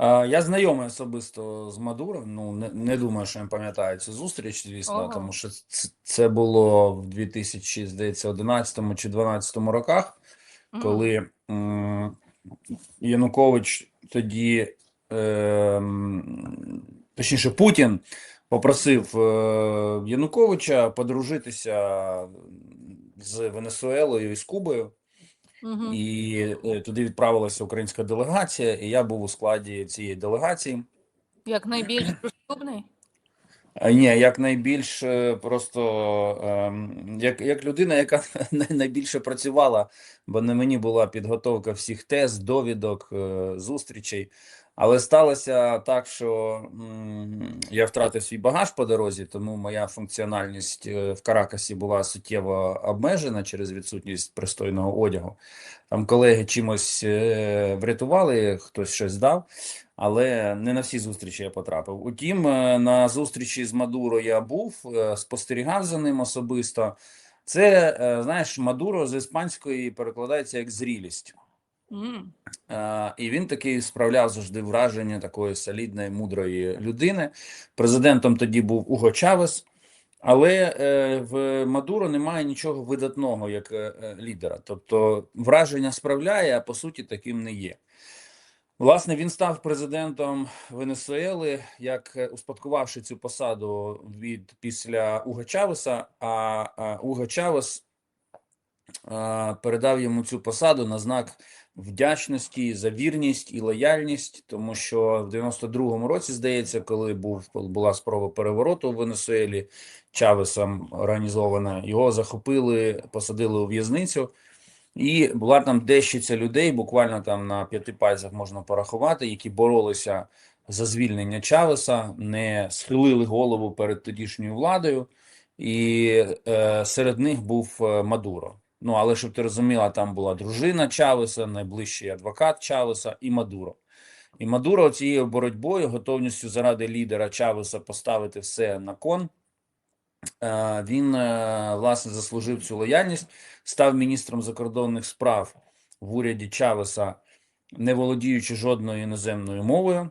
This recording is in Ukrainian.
Я знайомий особисто з Мадуро. Ну не, не думаю, що він пам'ятає цю зустріч, звісно, Ого. тому що це, це було в 2011 чи 2012 роках, коли м, Янукович тоді, ем, точніше, Путін попросив е, Януковича подружитися з Венесуелою і з Кубою. Мгм. І е, туди відправилася українська делегація, і я був у складі цієї делегації. Як найбільш дружелюбний? Ні, як найбільш е, просто ем, як, як людина, яка най- найбільше працювала, бо на мені була підготовка всіх тез, довідок, е, зустрічей. Але сталося так, що я втратив свій багаж по дорозі, тому моя функціональність е, в Каракасі була суттєво обмежена через відсутність пристойного одягу. Там колеги чимось е, врятували, хтось щось дав, але не на всі зустрічі я потрапив. Утім, е, на зустрічі з Мадуро я був, спостерігав за ним особисто. Це, знаєш, Мадуро з іспанської перекладається як зрілість. І він такий справляв завжди враження такої солідної, мудрої людини. Президентом тоді був Уго Чавес, але е, в Мадуро немає нічого видатного як е, е, лідера. Тобто враження справляє, а по суті таким не є. Власне, він став президентом Венесуели, як е, успадкувавши цю посаду від після Уга Чавеса, а, а Уго Чавес передав йому цю посаду на знак вдячності за вірність і лояльність, тому що в 92-му році, здається, коли був була спроба перевороту в Венесуелі Чавесом організована, його захопили, посадили у в'язницю. І була там дещиця людей, буквально там на п'яти пальцях можна порахувати, які боролися за звільнення Чавеса, не схилили голову перед тодішньою владою, і е, серед них був е, Мадуро. Ну, але щоб ти розуміла, там була дружина Чавеса, найближчий адвокат Чавеса і Мадуро. І Мадуро цією боротьбою, готовністю заради лідера Чавеса поставити все на кон, е, він е, власне заслужив цю лояльність, став міністром закордонних справ в уряді Чавеса, не володіючи жодною іноземною мовою.